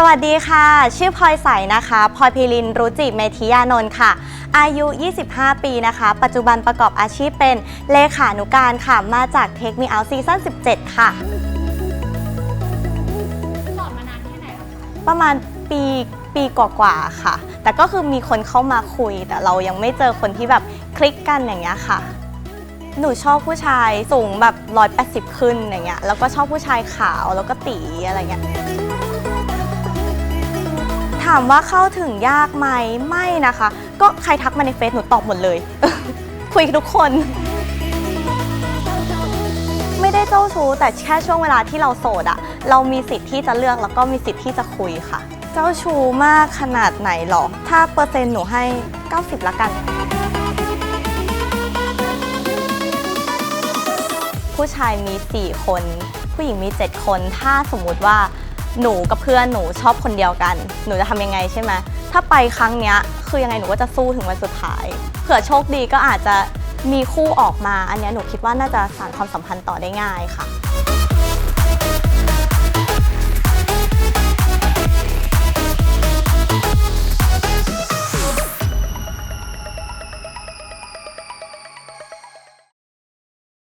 สวัสดีค่ะ ชื่อพลอยใสนะคะพลอยพิรินรุจิเมธิยานนท์ค่ะ อายุ 25 ปีนะคะ ปัจจุบันประกอบอาชีพเป็นเลขานุการค่ะ มาจากเทคมีเอาซีซั่น17 ค่ะ สอนมานานแค่ไหนแล้วคะประมาณปีปีกว่าๆค่ะ แต่ก็คือมีคนเข้ามาคุย แต่เรายังไม่เจอคนที่แบบคลิกกันอย่างเงี้ยค่ะ หนูชอบผู้ชายสูงแบบ 180 ขึ้นอย่างเงี้ยแล้วก็ชอบผู้ชายขาวแล้วก็ตีอะไรเงี้ยามว่าเข้าถึงยากไหมไม่นะคะ ก็ใครทักมาในเฟซหนูตอบหมดเลย คุยกับทุกคน ไม่ได้เจ้าชู้แต่แค่ช่วงเวลาที่เราโสดอะเรามีสิทธิ์ที่จะเลือกแล้วก็มีสิทธิ์ที่จะคุยค่ะ เจ้าชู้มากขนาดไหนหรอ ถ้าเปอร์เซ็นต์หนูให้ 90ละกัน ผู้ชายมี 4 คน ผู้หญิงมี 7 คน ถ้าสมมุติว่า หนูกับเพื่อนหนูชอบคนเดียวกัน หนูจะทำยังไงใช่ไหมถ้าไปครั้งเนี้ยคือยังไงหนูก็จะสู้ถึงวันสุดท้าย เผื่อโชคดีก็อาจจะมีคู่ออกมา อันนี้หนูคิดว่าน่าจะสานความสัมพันธ์ต่อได้ง่ายค่ะ